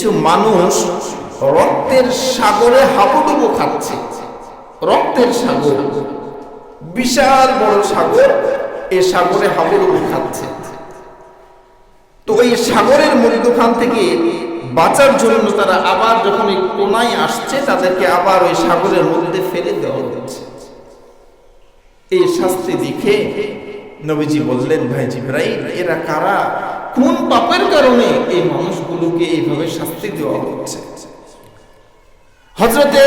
কিছু মানুষ রক্তের সাগরে হাবুডুবু খাচ্ছে। রক্তের সাগর। বিশাল বড় সাগর এই সাগরে হাবুডুবু খাচ্ছে। তো ওই সাগরের মধ্যখান থেকে বাঁচার জন্য তারা আবার যখন এই কোনায় আসছে, তাদেরকে আবার ওই সাগরের মধ্যে ফেলে দেওয়া হচ্ছে। এই শাস্তি দেখে নবীজি বললেন ভাই জিব্রাইল এরা কারা? কোন পাপের কারণে এই মানুষগুলোকে এইভাবে শাস্তি দেওয়া হচ্ছে? হযরতে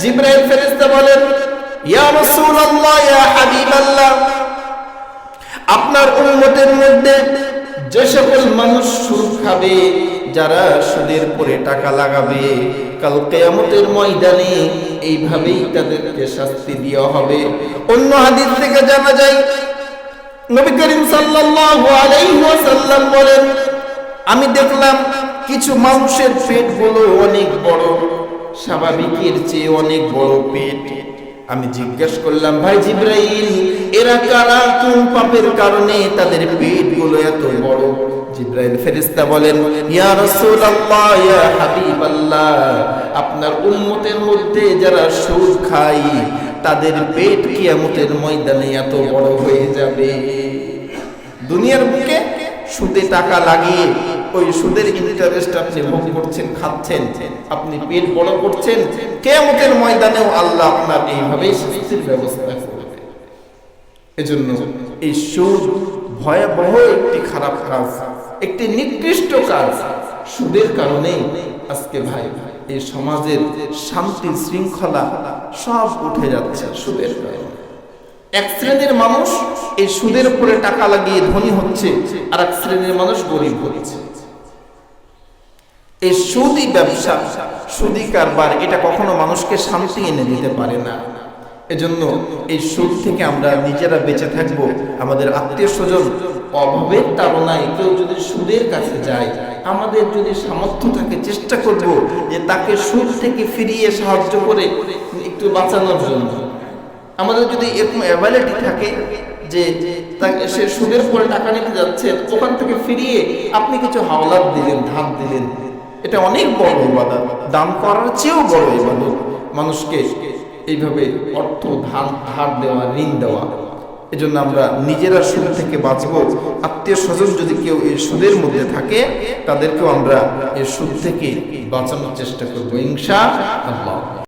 জিব্রাইল ফেরেস্তা বলেন, ইয়া রাসূলুল্লাহ, ইয়া হাবিবাল্লাহ, আপনার উম্মতের মধ্যে যে সকল মানুষ সুদ খাবে, যারা সুদের পরে টাকা লাগাবে, কাল কেয়ামতের ময়দানে এইভাবেই তাদেরকে শাস্তি দেওয়া হবে। অন্য হাদিস থেকে জানা যায় নবী করিম সাল্লাল্লাহু আলাইহি ওয়াসাল্লাম বলেন, আমি দেখলাম কিছু মানুষের পেটগুলো অনেক বড়, স্বাভাবিকের চেয়ে অনেক বড় পেট। আমি জিজ্ঞেস করলাম, ভাই জিব্রাইল, এরা কারা? কোন পাপের কারণে তাদের পেটগুলো এত বড়? জিব্রাইল ফেরেশতা বলেন, ইয়া রাসূলুল্লাহ, ইয়া হাবিবাল্লাহ, আপনার উম্মতের মধ্যে যারা সুদ খায় তাদের পেট কিয়ামতের ময়দানে এত বড় হয়ে যাবে। দুনিয়ার বুকে সুদে টাকা লাগিয়ে ওই সুদের ইন্টারেস্ট আপনি ভোগ করছেন, খাচ্ছেন, আপনি পেট বড় করছেন, কেয়ামতের ময়দানেও আল্লাহ আপনার এইভাবেই শাস্তির ব্যবস্থা করবে এজন্য এই সুদ ভয়াবহ একটি খারাপ কাজ, একটি নিকৃষ্ট কাজ। সুদের কারণে আজকে ভাই ভাই এই সমাজের শান্তি শৃঙ্খলা সব উঠে যাচ্ছে সুদের এক শ্রেণির মানুষ এই সুদের উপরে টাকা লাগিয়ে ধনী হচ্ছে, আর এক শ্রেণির মানুষ গরিব হচ্ছে। এই সুদি ব্যবসা সুদি কারবার, এটা কখনো মানুষকে শান্তি এনে দিতে পারে না। এজন্য এই সুদ থেকে আমরা নিজেরা বেঁচে থাকব, আমাদের আত্মীয় স্বজন অভাবের তাড়নায় কেউ যদি সুদের কাছে যায় আমাদের যদি সামর্থ্য থাকে, চেষ্টা করব যে তাকে সুদ থেকে ফিরিয়ে সাহায্য করে একটু বাঁচানোর জন্য। আমাদের যদি এরকম অ্যাভেলিটি থাকে যে তাকে সে সুদের পরে টাকা নিতে যাচ্ছে, ওখান থেকে ফিরিয়ে আপনি কিছু হাওলাত দিলেন ধার দিলেন, এটা অনেক বড় ইবাদত। দান করার চেয়েও বড় ইবাদত। মানুষকে এইভাবে অর্থ, ধান, ধার দেওয়া, ঋণ দেওয়া। এজন্য আমরা নিজেরা সুদ থেকে বাঁচব। আত্মীয় স্বজন যদি কেউ এই সুদের মধ্যে থাকে, তাদেরকেও আমরা এই সুদ থেকে বাঁচানোর চেষ্টা করব। হিংসা